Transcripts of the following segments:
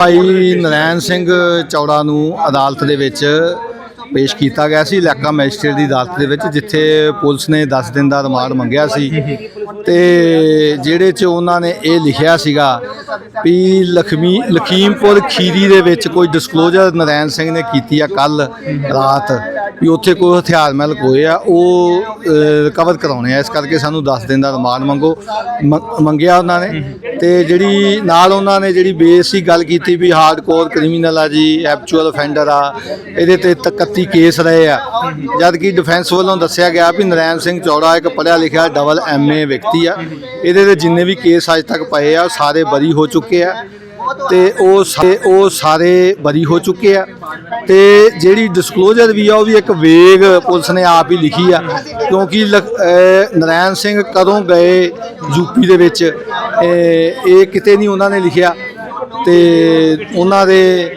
ਭਾਈ ਨਰੈਣ ਸਿੰਘ ਚੌੜਾ ਨੂੰ ਅਦਾਲਤ ਦੇ ਵਿੱਚ ਪੇਸ਼ ਕੀਤਾ ਗਿਆ ਸੀ ਇਲਾਕਾ ਮੈਜਿਸਟਰੇਟ ਦੀ ਅਦਾਲਤ ਦੇ ਵਿੱਚ, ਜਿੱਥੇ ਪੁਲਿਸ ਨੇ 10 ਦਿਨ ਦਾ ਰਿਮਾਂਡ ਮੰਗਿਆ ਸੀ। ਤੇ ਜਿਹੜੇ ਚ ਉਹਨਾਂ ਨੇ ਇਹ ਲਿਖਿਆ ਸੀਗਾ ਵੀ ਲਖਮੀ ਲਖੀਮਪੁਰ ਖੀਰੀ ਦੇ ਵਿੱਚ ਕੋਈ ਡਿਸਕਲੋਜ਼ਰ ਨਰੈਣ ਸਿੰਘ ਨੇ ਕੀਤੀ ਆ ਕੱਲ ਰਾਤ ਵੀ ਉੱਥੇ ਕੋਈ ਹਥਿਆਰ ਮਹਿਲ ਕੋਏ ਆ, ਉਹ ਰਿਕਵਰ ਕਰਾਉਣੇ ਆ। ਇਸ ਕਰਕੇ ਸਾਨੂੰ 10 ਦਿਨ ਦਾ ਰਿਮਾਂਡ ਮੰਗੋ, ਮ- ਮੰਗਿਆ ਉਹਨਾਂ ਨੇ। ਤੇ ਜਿਹੜੀ ਨਾਲ ਉਹਨਾਂ ਨੇ ਜਿਹੜੀ ਬੇਸਿਕ ਗੱਲ ਕੀਤੀ ਵੀ ਹਾਰਡਕੋਰ ਕ੍ਰਿਮੀਨਲ ਆ ਜੀ ਐਕਚੁਅਲ ਅਫੈਂਡਰ ਆ, ਇਹਦੇ ਤੇ 31 ਕੇਸ ਰਹੇ ਆ। ਜਦ ਕਿ ਡਿਫੈਂਸ ਵੱਲੋਂ ਦੱਸਿਆ ਗਿਆ ਵੀ ਨਰੈਣ ਸਿੰਘ ਚੌੜਾ ਇੱਕ ਪੜ੍ਹਿਆ ਲਿਖਿਆ ਡਬਲ ਐਮਏ ਵਿਅਕਤੀ ਆ। ਇਹਦੇ ਤੇ ਜਿੰਨੇ ਵੀ ਕੇਸ ਅੱਜ ਤੱਕ ਪਏ ਆ, ਉਹ ਸਾਰੇ ਬਰੀ ਹੋ ਚੁੱਕੇ ਆ। ਤੇ ਉਹ ਉਹ ਸਾਰੇ ਬਰੀ ਹੋ ਚੁੱਕੇ ਆ। ਤੇ ਜਿਹੜੀ ਡਿਸਕਲੋਜ਼ਰ ਵੀ ਆ, ਉਹ ਵੀ ਇੱਕ ਵੇਗ ਪੁਲਿਸ ਨੇ ਆਪ ਹੀ ਲਿਖੀ ਆ। ਕਿਉਂਕਿ ਲਖ- ਅਹ ਨਰੈਣ ਸਿੰਘ ਕਦੋਂ ਗਏ ਯੂਪੀ ਦੇ ਵਿੱਚ, ਇਹ ਇਹ ਕਿਤੇ ਨਹੀਂ ਉਹਨਾਂ ਨੇ ਲਿਖਿਆ। ਤੇ ਉਹਨਾਂ ਦੇ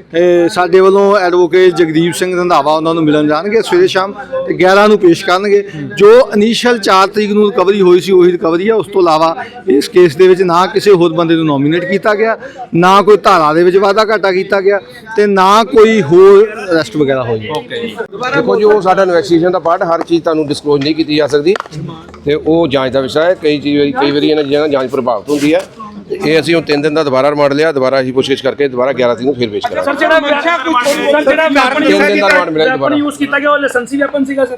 ਸਾਡੇ ਵੱਲੋਂ ਐਡਵੋਕੇਟ ਜਗਦੀਪ ਸਿੰਘ ਰੰਧਾਵਾ ਉਹਨਾਂ ਨੂੰ ਮਿਲਣ ਜਾਣਗੇ ਸਵੇਰੇ ਸ਼ਾਮ ਤੇ 11 ਨੂੰ ਪੇਸ਼ ਕਰਨਗੇ। ਜੋ ਇਨੀਸ਼ੀਅਲ 4 ਤਰੀਕ ਨੂੰ ਰਿਕਵਰੀ ਹੋਈ ਸੀ ਉਹੀ ਰਿਕਵਰੀ ਆ। ਉਸ ਤੋਂ ਇਲਾਵਾ ਇਸ ਕੇਸ ਦੇ ਵਿੱਚ ਨਾ ਕਿਸੇ ਹੋਰ ਬੰਦੇ ਨੂੰ ਨੋਮੀਨੇਟ ਕੀਤਾ ਗਿਆ ਨਾ ਕੋਈ ਧਾਰਾ ਦੇ ਵਿੱਚ ਵਾਧਾ ਘਾਟਾ ਕੀਤਾ ਗਿਆ ਤੇ ਨਾ ਕੋਈ ਹੋਰ ਅਰੈਸਟ ਵਗੈਰਾ ਹੋਈ। ਓਕੇ ਜੀ। ਦੇਖੋ ਜੀ ਉਹ ਸਾਡਾ ਇਨਵੈਸਟੀਗੇਸ਼ਨ ਦਾ ਪਾਰਟ ਹਰ ਚੀਜ਼ ਤੁਹਾਨੂੰ ਡਿਸਕਲੋਜ਼ ਨਹੀਂ ਕੀਤੀ ਜਾ ਸਕਦੀ। ਤੇ ਉਹ ਜਾਂਚ ਦਾ ਵਿਸ਼ਾ ਹੈ। ਕਈ ਚੀਜ਼ ਕਈ ਵਾਰੀ ਇਹਨਾਂ ਚੀਜ਼ਾਂ ਜਾਂਚ ਪ੍ਰਭਾਵਿਤ ਹੁੰਦੀ ਹੈ। ਇਹ ਅਸੀਂ ਹੁਣ 3 ਦਿਨ ਦਾ ਦੁਬਾਰਾ ਰਿਮਾਂਡ ਲਿਆ ਦੁਬਾਰਾ ਅਸੀਂ ਪੁੱਛਗਿੱਛ ਕਰਕੇ ਦੁਬਾਰਾ 11 ਤਰੀਕ ਨੂੰ ਫਿਰ ਪੇਸ਼ ਕਰਾਂਗੇ। ਸਰ ਜਿਹੜਾ ਸਰ ਜਿਹੜਾ ਵੈਪਨ ਤਿੰਨ ਦਿਨ ਦਾ ਰਿਮਾਂਡ ਮਿਲਿਆ ਜੀ ਵੈਪਨ ਦੁਬਾਰਾ ਯੂਜ਼ ਕੀਤਾ ਗਿਆ ਉਹ ਲਾਇਸੈਂਸੀ ਵੈਪਨ ਸੀਗਾ ਸਰ।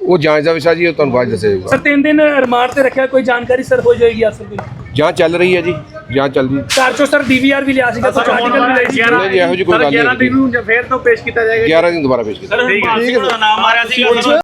ਉਹ ਜਾਂਚ ਦਾ ਵਿਸ਼ਾ ਜੀ ਉਹ ਤੁਹਾਨੂੰ ਬਾਅਦ ਦੱਸਿਆ ਜਾਊਗਾ। ਸਰ ਤਿੰਨ ਦਿਨ ਰਿਮਾਂਡ ਤੇ ਰੱਖਿਆ ਕੋਈ ਜਾਣਕਾਰੀ ਸਰ ਹੋ ਜਾਏਗੀ ਅਸਲ ਵਿੱਚ? ਜਾਂਚ ਚੱਲ ਰਹੀ ਹੈ ਜੀ ਜਾਂਚ ਚੱਲਦੀ ਘਰ ਚੋਂ ਸਰ ਡੀਵੀਆਰ ਵੀ ਲਿਆ ਸੀਗਾ ਕੁਝ ਆਰਟੀਕਲ ਵੀ ਲਈ ਸੀ? ਨਹੀਂ ਜੀ ਇਹੋ ਜਿਹੀ ਕੋਈ ਗੱਲ ਨਹੀਂ ਹੈ ਨੂੰ ਫੇਰ ਤੋਂ ਪੇਸ਼ ਕੀਤਾ ਜਾਏਗਾ 11 ਦਿਨ ਦੁਬਾਰਾ ਪੇਸ਼ ਕੀਤਾ। ਠੀਕ ਹੈ ਨਾਮ ਆ ਰਿਹਾ ਸੀ